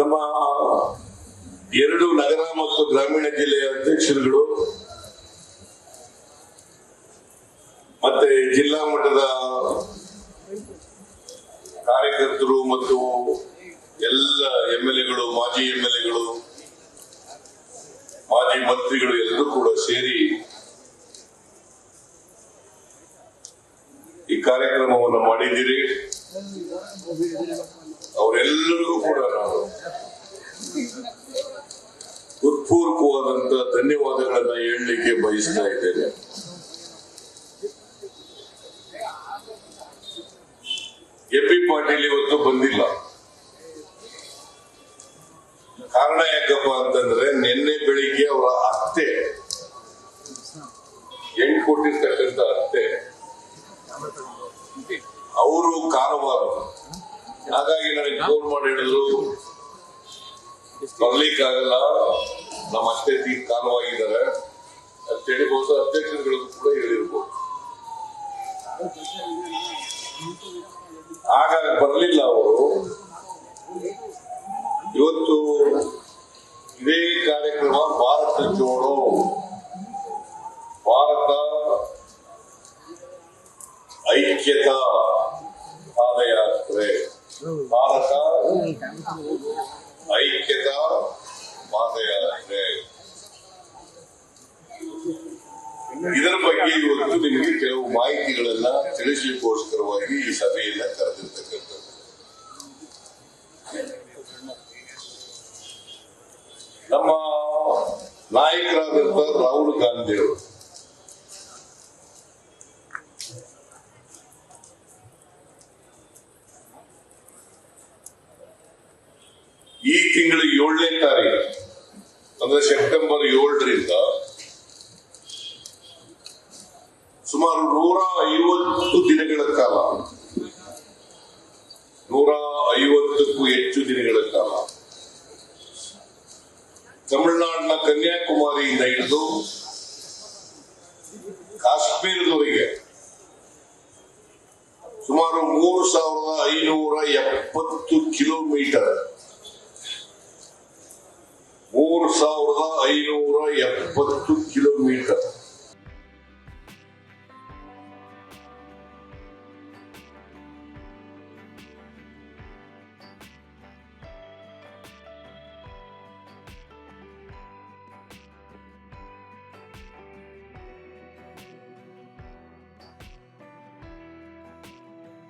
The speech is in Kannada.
ನಮ್ಮ ಎರಡು ನಗರ ಮತ್ತು ಗ್ರಾಮೀಣ ಜಿಲ್ಲೆಯ ಅಧ್ಯಕ್ಷರುಗಳು ಮತ್ತೆ ಜಿಲ್ಲಾ ಮಟ್ಟದ ಕಾರ್ಯಕರ್ತರು ಮತ್ತು ಎಲ್ಲ ಎಂ ಎಲ್ ಎಗಳು ಮಾಜಿ ಎಂ ಎಲ್ ಮಾಜಿ ಮಂತ್ರಿಗಳು ಎಲ್ಲರೂ ಕೂಡ ಸೇರಿ ಈ ಕಾರ್ಯಕ್ರಮವನ್ನು ಮಾಡಿದ್ದೀರಿ. ಅವರೆಲ್ಲರಿಗೂ ಕೂಡ ನಾನು ಹೃತ್ಪೂರ್ವಕವಾದಂತ ಧನ್ಯವಾದಗಳನ್ನ ಹೇಳಲಿಕ್ಕೆ ಬಯಸ್ತಾ ಇದ್ದೇನೆ. ಎಪಿ ಪಾಟೀಲ್ ಇವತ್ತು ಬಂದಿಲ್ಲ. ಕಾರಣ ಯಾಕಪ್ಪ ಅಂತಂದ್ರೆ ನಿನ್ನೆ ಬೆಳಿಗ್ಗೆ ಅವರ ಅತ್ತೆ ಎಂಟು ಕೊಟ್ಟಿರ್ತಕ್ಕಂಥ ಅತ್ತೆ ಅವರು ಕಾರವಾರ. ಹಾಗಾಗಿ ನನಗೆ ಫೋನ್ ಮಾಡಿ ಹೇಳಿದ್ರು. ಬರ್ಲಿಕ್ಕೆ ಆಗಲ್ಲ ನಮ್ಮ ತೀರ್ ಕಾಲವಾಗಿದ್ದಾರೆ ಅಂತೇಳಿ ಬಹುಶಃ ಅಧ್ಯಕ್ಷರುಗಳಿಗೂ ಕೂಡ ಹೇಳಿರ್ಬೋದು. ಆಗ ಬರಲಿಲ್ಲ ಅವರು. ಇವತ್ತು ಇದೇ ಕಾರ್ಯಕ್ರಮ ಭಾರತ ಜೋಡೋ. ಭಾರತ ಐಕ್ಯತಾ ಪಾದಯಾತ್ರೆ. ಭಾರತ ಐಕ್ಯತಾ ಪಾದಯಾತ್ರೆ ಇದರ ಬಗ್ಗೆ ಇವತ್ತು ನಿಮಗೆ ಕೆಲವು ಮಾಹಿತಿಗಳನ್ನ ತಿಳಿಸಲಿಕ್ಕೋಸ್ಕರವಾಗಿ ಈ ಸಭೆಯನ್ನ ಕರೆದಿರ್ತಕ್ಕಂಥದ್ದು. ನಮ್ಮ ನಾಯಕರಾದಂತ ರಾಹುಲ್ ಗಾಂಧಿ ಅವರು. ಈ ತಿಂಗಳು ಏಳನೇ ತಾರೀಕು. ಅಂದ್ರೆ ಸೆಪ್ಟೆಂಬರ್ ಏಳರಿಂದ ಸುಮಾರು ನೂರ ಐವತ್ತು ದಿನಗಳ ಕಾಲ. ನೂರ ಐವತ್ತಕ್ಕೂ ಹೆಚ್ಚು ದಿನಗಳ ಕಾಲ. ತಮಿಳುನಾಡಿನ ಕನ್ಯಾಕುಮಾರಿಯಿಂದ ಹಿಡಿದು ಕಾಶ್ಮೀರದವರೆಗೆ ಸುಮಾರು ಮೂರು ಸಾವಿರದ ಐನೂರ ಎಪ್ಪತ್ತು ಕಿಲೋಮೀಟರ್ ಮೂರು ಸಾವಿರದ ಐನೂರ ಎಪ್ಪತ್ತು ಕಿಲೋಮೀಟರ್